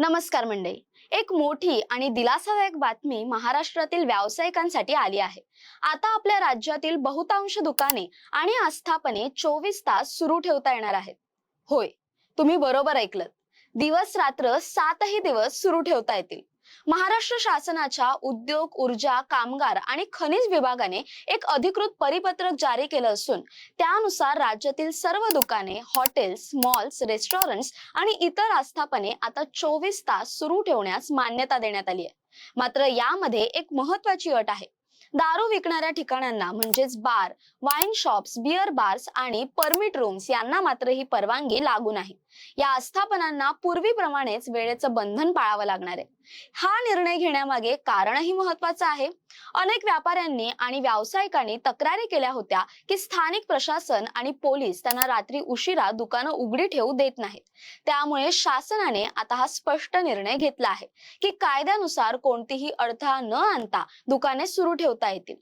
नमस्कार मंडळी. एक मोठी आणि दिलासादायक बातमी महाराष्ट्रातील व्यावसायिकांसाठी आली आहे. आता आपल्या राज्यातील बहुतांश दुकाने आणि आस्थापने चोवीस तास सुरू ठेवता येणार आहेत. होय तुम्ही बरोबर ऐकलं दिवस रात्र सातही दिवस सुरू ठेवता येतील. महाराष्ट्र शासनाच्या उद्योग ऊर्जा कामगार आणि खनिज विभागाने एक अधिकृत परिपत्रक जारी केलं असून त्यानुसार राज्यातील सर्व दुकाने हॉटेल्स मॉल्स रेस्टॉरंट्स आणि इतर आस्थापने आता चोवीस तास सुरू ठेवण्यास मान्यता देण्यात आली आहे. मात्र यामध्ये एक महत्वाची अट आहे. दारू विकणाऱ्या ठिकाणांना म्हणजेच bar wine shops beer bars आणि परमिट रूम्स यांना मात्र ही परवानगी लागू नाही. या आस्थापनांना पूर्वीप्रमाणेच वेळेचं बंधन पाळावं लागणार आहे. हा निर्णय घेण्यामागे कारणही महत्वाचं आहे. अनेक व्यापाऱ्यांनी आणि व्यावसायिकांनी तक्रारी केल्या होत्या की स्थानिक प्रशासन आणि पोलीस त्यांना रात्री उशिरा दुकानं उघडी ठेवू देत नाहीत. त्यामुळे शासनाने आता हा स्पष्ट निर्णय घेतला आहे की कायद्यानुसार कोणतीही अडथळा न आणता दुकाने सुरू ठेवता येतील.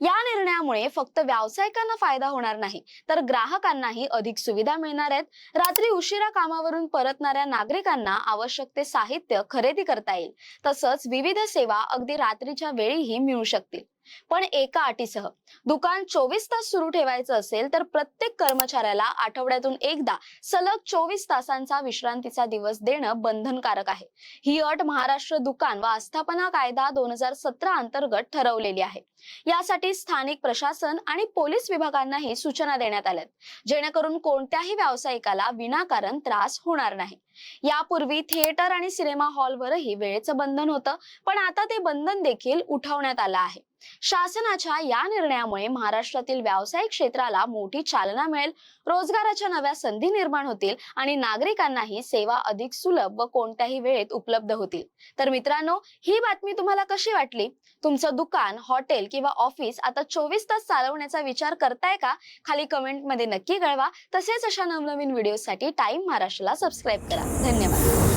या निर्णयामुळे फक्त व्यावसायिकांना फायदा होणार नाही तर ग्राहकांनाही अधिक सुविधा मिळणार आहेत. रात्री उशिरा कामावरून परतणाऱ्या नागरिकांना आवश्यक ते साहित्य खरेदी करता येईल. तसंच विविध सेवा अगदी रात्रीच्या वेळीही मिळू शकतील. पण एका अटीसह. दुकान चोवीस तास सुरू ठेवायचं असेल तर प्रत्येक कर्मचाऱ्याला आठवड्यातून एकदा सलग चोवीस तासांचा विश्रांतीचा दिवस देणं बंधनकारक आहे. ही अट महाराष्ट्र दुकान व आस्थापना कायदा दोन हजार सतरा अंतर्गत ठरवलेली आहे. यासाठी स्थानिक प्रशासन आणि पोलीस विभागांनाही सूचना देण्यात आल्यात. जेणेकरून कोणत्याही व्यावसायिकाला विनाकारण त्रास होणार नाही. यापूर्वी थिएटर आणि सिनेमा हॉलवरही वेळेचं बंधन होतं पण आता ते बंधन देखील उठवण्यात आलं आहे. शासनाच्या या निर्णयामुळे महाराष्ट्रातील व्यावसायिक क्षेत्राला मोठी चालना मिळेल. रोजगाराच्या नव्या संधी निर्माण होतील आणि नागरिकांनाही सेवा अधिक सुलभ व कोणत्याही वेळेत उपलब्ध होतील. तर मित्रांनो ही बातमी तुम्हाला कशी वाटली? तुमचं दुकान हॉटेल किंवा ऑफिस आता चोवीस तास चालवण्याचा विचार करताय का? खाली कमेंटमध्ये नक्की कळवा. तसेच अशा नवनवीन व्हिडिओसाठी टाइम महाराष्ट्राला सबस्क्राईब करा. धन्यवाद.